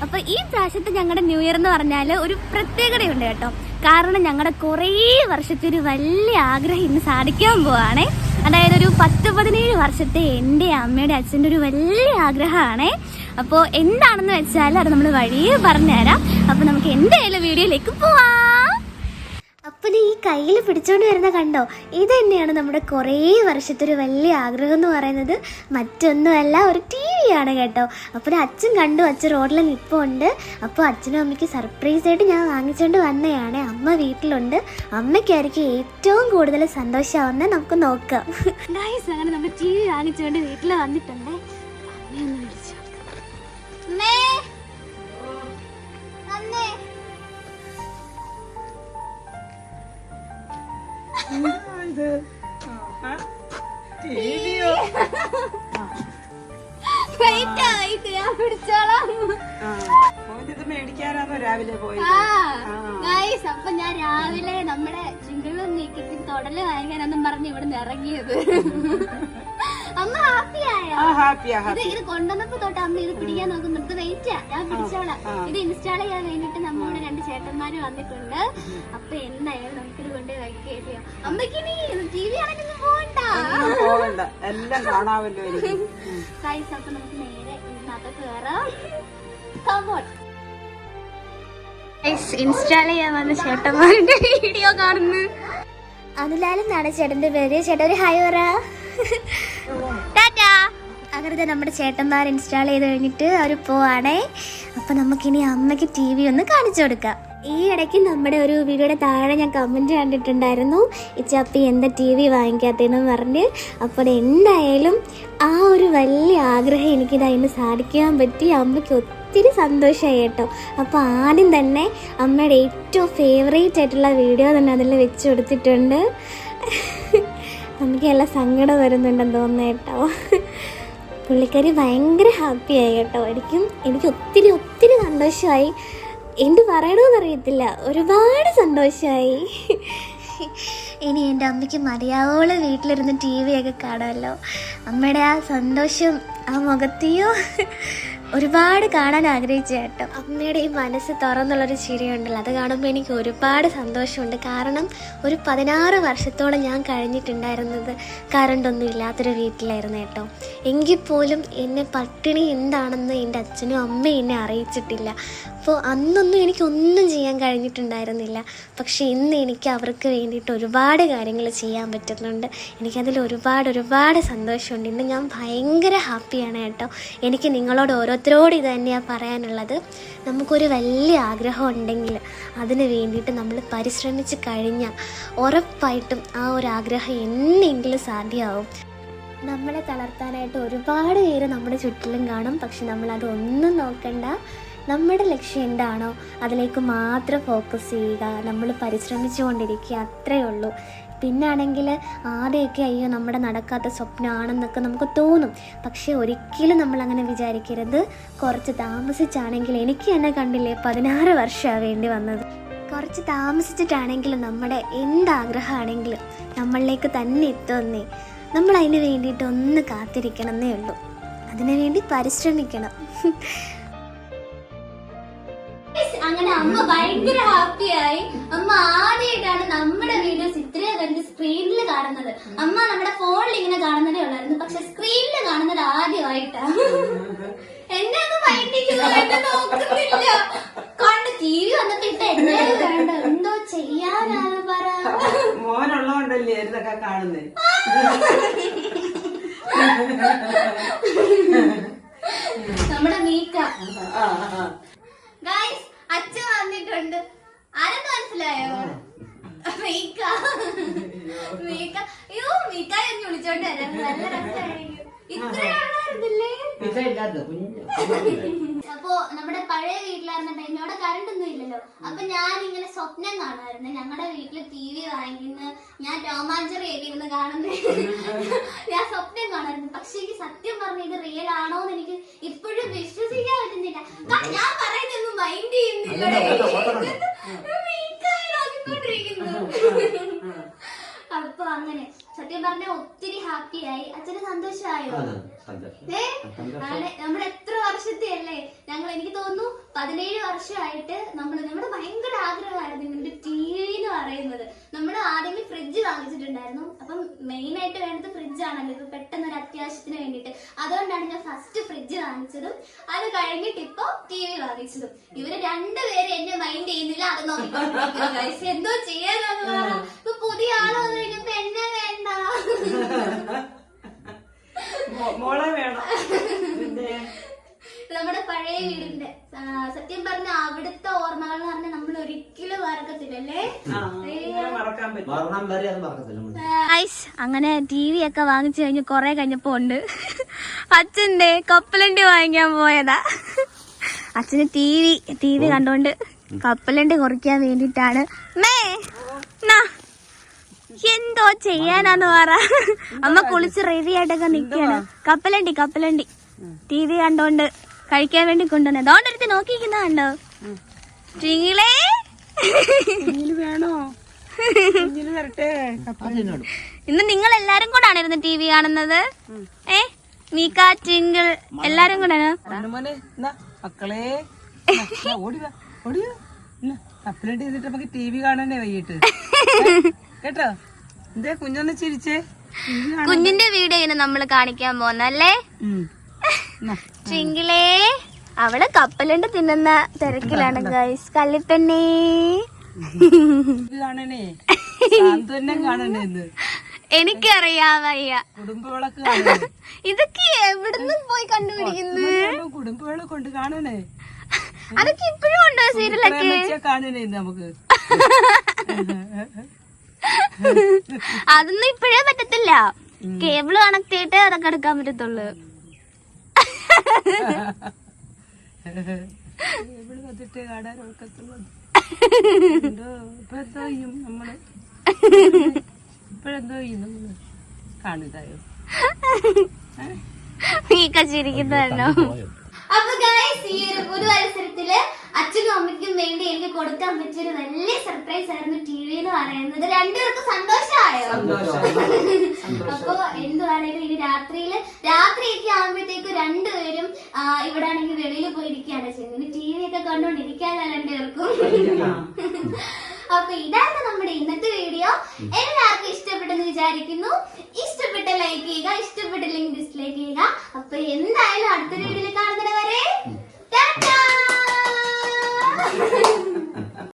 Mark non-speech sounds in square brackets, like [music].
Happy new year അപ്പൊ ഈ പ്രാവശ്യത്തെ ഞങ്ങളുടെ ന്യൂ ഇയർ എന്ന് പറഞ്ഞാൽ ഒരു പ്രത്യേകതയുണ്ട് കേട്ടോ. കാരണം ഞങ്ങളുടെ കുറേ വർഷത്തെ ഒരു വലിയ ആഗ്രഹം ഇന്ന് സാധിക്കാൻ പോവാണേ. അതായത് ഒരു പത്ത് പതിനേഴ് വർഷത്തെ എന്റെ അമ്മയുടെ അച്ഛന്റെ ഒരു വലിയ ആഗ്രഹമാണേ. അപ്പോൾ എന്താണെന്ന് വെച്ചാൽ അത് നമ്മൾ വഴിയെ പറഞ്ഞുതരാം. അപ്പോൾ നമുക്ക് എന്തായാലും വീഡിയോയിലേക്ക് പോവാം. അപ്പം ഈ കയ്യിൽ പിടിച്ചോണ്ട് വരുന്ന കണ്ടോ? ഇത് തന്നെയാണ് നമ്മുടെ കുറേ വർഷത്തെ ഒരു വലിയ ആഗ്രഹം എന്ന് പറയുന്നത്. മറ്റൊന്നുമല്ല ഒരു ടി വി ആണ് കേട്ടോ. അപ്പോൾ അച്ഛൻ കണ്ടു അച്ഛൻ റോഡിൽ നിൽപ്പുണ്ട് അപ്പോൾ അച്ഛനും അമ്മയ്ക്ക് സർപ്രൈസ് ആയിട്ട് ഞാൻ വാങ്ങിച്ചുകൊണ്ട് വന്നതാണ് അമ്മ വീട്ടിലുണ്ട്. അമ്മയ്ക്കായിരിക്കും ഏറ്റവും കൂടുതൽ സന്തോഷമാവുന്നത്. നമുക്ക് നോക്കാം. അങ്ങനെ നമ്മൾ ടി വി വാങ്ങിച്ചുകൊണ്ട് വീട്ടിൽ വന്നിട്ടുണ്ട്. അമ്മയൊന്ന് വിളിച്ചു ഇത്. ടിവിയോ? മേടിക്കാനാണോ രാവിലെ പോയി അപ്പൊ ഞാൻ രാവിലെ നമ്മുടെ ചിങ്കളും നീക്കത്തിൽ തൊടൽ വാങ്ങിക്കാനെന്നും പറഞ്ഞ് ഇവിടെ നിന്ന് ഇറങ്ങിയത് അമ്മ ഹാപ്പി ആ ഹാപ്പിയാ ഇത് ഹാപ്പി ഇത് കൊണ്ടുവന്നപ്പോ തൊട്ട് അമ്മ ഇത് പിടിക്കാൻ നോക്കുന്നുണ്ട് വെയിറ്റ് ഞാൻ പിടിച്ചോളാം. ഇത് ഇൻസ്റ്റാൾ ചെയ്യാൻ വേണ്ടിട്ട് നമ്മുടെ രണ്ട് ചേട്ടന്മാര് വന്നിട്ടുണ്ട്. അപ്പൊ എന്തായാലും നമുക്കിത് കൊണ്ട് വയ്ക്കുകയോ അമ്മയ്ക്ക് ഇനി ടി വി ആണെങ്കിൽ പോകണ്ട ഒന്നും പോകണ്ട എല്ലാം കാണാമല്ലോ എനിക്ക് ഉം. ഗൈസ് അപ്പൊ നമുക്ക് നേരെ ഇതിനകത്ത് കയറാം കമോൺ ഇൻസ്റ്റാൾ ചെയ്യാൻ വന്ന ചേട്ടന്മാരുടെ വീഡിയോ കാണുന്നു. അതിലാലും നാടൻ ചേട്ടന്റെ പേര്. ചേട്ടൻ ഒരു ഹായ് പറ. [laughs] ടാറ്റാ. അങ്ങനെ നമ്മുടെ ചേട്ടന്മാർ ഇൻസ്റ്റാൾ ചെയ്ത് കഴിഞ്ഞിട്ട് അവർ പോവാണേ? അപ്പം നമുക്കിനി അമ്മയ്ക്ക് ടി വി ഒന്ന് കാണിച്ചു കൊടുക്കാം. ഈ ഇടയ്ക്ക് നമ്മുടെ ഒരു വീഡിയോയുടെ താഴെ ഞാൻ കമന്റ് കണ്ടിട്ടുണ്ടായിരുന്നു. ഇച്ചപ്പി എന്താ ടി വി വാങ്ങിക്കാത്തതെന്ന് പറഞ്ഞ്. അപ്പോൾ എന്തായാലും ആ ഒരു വലിയ ആഗ്രഹം എനിക്കിത് അതിന് സാധിക്കാൻ പറ്റി. അമ്മയ്ക്ക് ഒത്തിരി സന്തോഷമായി കേട്ടോ. അപ്പോൾ ആദ്യം തന്നെ അമ്മയുടെ ഏറ്റവും ഫേവറേറ്റ് ആയിട്ടുള്ള വീഡിയോ തന്നെ അതിൽ വെച്ച് കൊടുത്തിട്ടുണ്ട്. നമുക്ക് നല്ല സങ്കടം വരുന്നുണ്ടെന്ന് തോന്നുന്നു കേട്ടോ. പുള്ളിക്കാരി ഭയങ്കര ഹാപ്പിയായി കേട്ടോ. എനിക്കും എനിക്ക് ഒത്തിരി ഒത്തിരി സന്തോഷമായി. എന്ത് പറയണമെന്ന് അറിയത്തില്ല. ഒരുപാട് സന്തോഷമായി. ഇനി എന്റെ അമ്മയ്ക്ക് മതിയാവോളം വീട്ടിലിരുന്ന് ടി വി ഒക്കെ കാണാമല്ലോ. അമ്മയുടെ ആ സന്തോഷം ആ മുഖത്തെയോ ഒരുപാട് കാണാൻ ആഗ്രഹിച്ചു കേട്ടോ അമ്മയുടെ ഈ മനസ്സ് തുറന്നുള്ളൊരു ചിരിയുണ്ടല്ലോ. അത് കാണുമ്പോൾ എനിക്ക് ഒരുപാട് സന്തോഷമുണ്ട്. കാരണം ഒരു പതിനാറ് വർഷത്തോളം ഞാൻ കഴിഞ്ഞിട്ടുണ്ടായിരുന്നത് കറണ്ടൊന്നും ഇല്ലാത്തൊരു വീട്ടിലായിരുന്നു കേട്ടോ. എങ്കിൽ പോലും എന്നെ പട്ടിണി എന്താണെന്ന് എന്റെ അച്ഛനും അമ്മയും എന്നെ അറിയിച്ചിട്ടില്ല. അപ്പോൾ അന്നൊന്നും എനിക്കൊന്നും ചെയ്യാൻ കഴിഞ്ഞിട്ടുണ്ടായിരുന്നില്ല. പക്ഷേ ഇന്ന് എനിക്ക് അവർക്ക് വേണ്ടിയിട്ട് ഒരുപാട് കാര്യങ്ങൾ ചെയ്യാൻ പറ്റുന്നുണ്ട്. എനിക്കതിൽ ഒരുപാട് ഒരുപാട് സന്തോഷമുണ്ട്. ഇന്ന് ഞാൻ ഭയങ്കര ഹാപ്പിയാണ് കേട്ടോ. എനിക്ക് നിങ്ങളോട് ഓരോരുത്തരോട് ഇത് തന്നെയാണ് പറയാനുള്ളത്. നമുക്കൊരു വലിയ ആഗ്രഹം ഉണ്ടെങ്കിൽ അതിന് വേണ്ടിയിട്ട് നമ്മൾ പരിശ്രമിച്ച് കഴിഞ്ഞാൽ ഉറപ്പായിട്ടും ആ ഒരു ആഗ്രഹം എന്നെങ്കിലും സാധ്യമാവും. നമ്മളെ തളർത്താനായിട്ട് ഒരുപാട് പേര് നമ്മുടെ ചുറ്റിലും കാണും. പക്ഷെ നമ്മളതൊന്നും നോക്കണ്ട. നമ്മുടെ ലക്ഷ്യം എന്താണോ അതിലേക്ക് മാത്രം ഫോക്കസ് ചെയ്യുക. നമ്മൾ പരിശ്രമിച്ചു കൊണ്ടിരിക്കുക അത്രയേ ഉള്ളൂ. പിന്നാണെങ്കിൽ ആദ്യമൊക്കെ അയ്യോ നമ്മുടെ നടക്കാത്ത സ്വപ്നമാണെന്നൊക്കെ നമുക്ക് തോന്നും. പക്ഷേ ഒരിക്കലും നമ്മൾ അങ്ങനെ വിചാരിക്കരുത്. കുറച്ച് താമസിച്ചാണെങ്കിൽ എനിക്ക് തന്നെ കണ്ടില്ലേ പതിനാറ് വർഷമാണ് വേണ്ടി വന്നത്. കുറച്ച് താമസിച്ചിട്ടാണെങ്കിലും നമ്മുടെ എന്താഗ്രഹമാണെങ്കിലും നമ്മളിലേക്ക് തന്നെ എത്തുമെന്നേ നമ്മൾ അതിന് വേണ്ടിയിട്ട് ഒന്ന് കാത്തിരിക്കണമെന്നേ ഉള്ളൂ. അതിനു വേണ്ടി പരിശ്രമിക്കണം. [laughs] അങ്ങനെ അമ്മ ഭയങ്കര ഹാപ്പിയായി. അമ്മ ആദ്യമായിട്ടാണ് നമ്മുടെ വീഡിയോസ് ഇത്രയും കണ്ട് സ്ക്രീനിൽ കാണുന്നത്. അമ്മ നമ്മുടെ ഫോണിൽ ഇങ്ങനെ കാണുന്നതേ ഉള്ളായിരുന്നു. പക്ഷെ സ്ക്രീനിൽ കാണുന്നത് ആദ്യമായിട്ടാ. എന്നെ ഒന്ന് മൈൻഡിക്കുന്നതായിട്ട് നോക്കുന്നില്ല. കണ്ട് ടി വി വന്നപ്പോ ഇപ്പൊ എന്നെ വേണ്ട എന്തോ ചെയ്യാനാണ് പറ. മോനുള്ളതുകൊണ്ടല്ലേ ഇതൊക്കെ കാണുന്നേ? നമ്മുടെ മീക്ക ആ ഗൈസ് അച്ഛൻ വന്നിട്ടുണ്ട്. ആരും മനസ്സിലായോ? മീക്ക. മീക്ക. അയ്യോ മീക്ക എന്ന് വിളിച്ചോണ്ട് വരാം. നല്ല രസമായിരിക്കും. ഇത്രയുള്ളായിരുന്നില്ലേ അപ്പോ നമ്മുടെ പഴയ വീട്ടിലായിരുന്ന ടൈം അവിടെ കറണ്ട് ഒന്നും ഇല്ലല്ലോ. അപ്പൊ ഞാൻ ഇങ്ങനെ സ്വപ്നം കാണുമായിരുന്നു. ഞങ്ങളുടെ വീട്ടിൽ ടി വി വാങ്ങിന്ന് ഞാൻ രോമാഞ്ചറി ഇരുന്ന് കാണുന്ന. ഞാൻ സ്വപ്നം കാണുമായിരുന്നു. പക്ഷെ എനിക്ക് സത്യം പറഞ്ഞ ഇത് റിയൽ ആണോന്ന് എനിക്ക് ഇപ്പോഴും വിശ്വസിക്കാൻ പറ്റുന്നില്ല. ഞാൻ പറയുന്നൊന്നും മൈൻഡ് ചെയ്യുന്നില്ല അപ്പൊ അങ്ങനെ. സത്യം പറഞ്ഞ ഒത്തിരി ഹാപ്പിയായി അച്ഛന് സന്തോഷമായോ നമ്മൾ എത്ര വർഷത്തെ അല്ലേ ഞങ്ങൾ പതിനേഴ് വർഷമായിട്ട് നമ്മൾ നമ്മുടെ ഭയങ്കര ആഗ്രഹമായിരുന്നു ഇങ്ങനെ ടി വി എന്ന് പറയുന്നത്. നമ്മൾ ആദ്യമേ ഫ്രിഡ്ജ് വാങ്ങിച്ചിട്ടുണ്ടായിരുന്നു. അപ്പം മെയിൻ ആയിട്ട് വേണ്ടത് ഫ്രിഡ്ജ് ആണല്ലോ. ഇപ്പൊ പെട്ടെന്ന് ഒരു അത്യാവശ്യത്തിന് വേണ്ടിയിട്ട്. അതുകൊണ്ടാണ് ഞാൻ ഫസ്റ്റ് വാങ്ങിച്ചതും അത് കഴിഞ്ഞിട്ട് ഇപ്പൊ ടി വി കാണിച്ചതും ഇവർ രണ്ടുപേരും എന്നെ മൈൻഡ് ചെയ്യുന്നില്ല അത് നോക്കി എന്തോ ചെയ്യാനാന്ന് പറ ഇപ്പൊ പുതിയ ആൾ വന്നു കഴിഞ്ഞപ്പോ എന്നെ വേണ്ട. മോളെ വേണം. പഴയ വീടിന്റെ സത്യം പറഞ്ഞ അവിടുത്തെ ഓർമ്മകൾ എന്ന് പറഞ്ഞാൽ നമ്മൾ ഒരിക്കലും മറക്കത്തില്ലല്ലേ? ആ, മറക്കാൻ പറ്റും. മരണം വരെ അത് മറക്കത്തില്ല നമ്മൾ. ഐസ് അങ്ങനെ ടി വി ഒക്കെ വാങ്ങിച്ചു കഴിഞ്ഞ് കൊറേ കഴിഞ്ഞപ്പോ ഉണ്ട്. അച്ഛന്റെ കപ്പലണ്ടി വാങ്ങിക്കാൻ പോയതാ. അച്ഛന് ടി വി ടി വി കണ്ടോണ്ട് കപ്പലണ്ടി കുറിക്കാൻ വേണ്ടിട്ടാണ് മേ നാ, എന്തോ ചെയ്യാനാന്ന് പറ. അമ്മ കുളിച്ച് റെഡി ആയിട്ടൊക്കെ നിക്കാണ്. കപ്പലണ്ടി കപ്പലണ്ടി. ടി വി കണ്ടോണ്ട് കഴിക്കാൻ വേണ്ടി കൊണ്ടുവന്നത്. അതുകൊണ്ടൊരുത്തി ടീങ്ങളേ കുഞ്ഞിന് വേണോ? ഇന്ന് നിങ്ങൾ എല്ലാരും കൂടാണ് ഇരുന്ന് ടി വി കാണുന്നത്? ഏ? മീക്ക ചിങ്കിൾ എല്ലാരും കൂടാണ് മക്കളെ. ചെയ്തിട്ട് നമുക്ക് ടി വി വൈകിട്ട്. കേട്ടോ? എന്തേ കുഞ്ഞൊന്ന് ചിരിച്ചേ. കുഞ്ഞിന്റെ വീഡിയോ ഇങ്ങനെ നമ്മൾ കാണിക്കാൻ പോകുന്നല്ലേ ട്രിങ്കിളേ അവൾ കപ്പലുണ്ട് തിന്നുന്ന തിരക്കിലാണ് ഗൈസ് കല്ലിപ്പെണ്ണേ ടി വി കാണണേ? ശാന്തു തന്നെ കാണണേ എനിക്കറിയാം വയ്യ. ഇതൊക്കെ എവിടുന്ന് പോയി കണ്ടുപിടിക്കുന്നു? കുടുംബങ്ങളെ കൊണ്ട് കാണണേ. അതൊക്കെ ഇപ്പോഴും ഉണ്ടോ സീരിയലൊക്കെ? കാണണേ നമുക്ക്. അതൊന്നും ഇപ്പോഴേ പറ്റത്തില്ല. കേബിൾ കണക്ട് ചെയ്തിട്ടേ അതൊക്കെ എടുക്കാൻ പറ്റത്തുള്ളൂ. ഇവിടെ വന്നിട്ട് കാണാൻ ഒക്കത്തുള്ളൂ എന്തോ ഇപ്പൊ എന്തോ ചെയ്യും നമ്മൾ. ഇപ്പഴെന്തോ ചെയ്യും നമ്മൾ. കാണിതായോ? നീക്ക ചിരിക്കുന്നതല്ലോ അപ്പൊ ഈ ഒരു പുതുവത്സരത്തിൽ അച്ഛനും അമ്മയ്ക്കും വേണ്ടി എനിക്ക് കൊടുക്കാൻ പറ്റിയ ഒരു വലിയ സർപ്രൈസ് ആയിരുന്നു ടി വി എന്ന് പറയുന്നത്. രണ്ടുപേർക്കും സന്തോഷമായോ? അപ്പൊ എന്തുവാണേലും ഇനി രാത്രിയിൽ രാത്രിയൊക്കെ ആകുമ്പോഴത്തേക്കും രണ്ടുപേരും ഇവിടെ ആണെങ്കിൽ വെളിയിൽ പോയിരിക്കുകയാണ് ചെയ്യുന്നത്. ടി വി ഒക്കെ കണ്ടോണ്ടിരിക്കാനല്ല രണ്ടുപേർക്കും? അപ്പൊ ഇതായിരുന്നു നമ്മുടെ ഇന്നത്തെ വീഡിയോ. എല്ലാവർക്കും ഇഷ്ടപ്പെട്ടെന്ന് വിചാരിക്കുന്നു. ഇഷ്ടപ്പെട്ട ലൈക്ക് ചെയ്യുക ഇഷ്ടപ്പെട്ടില്ലെങ്കിൽ ഡിസ്ലൈക്ക് ചെയ്യുക. അപ്പൊ എന്തായാലും അടുത്ത വീഡിയോയിൽ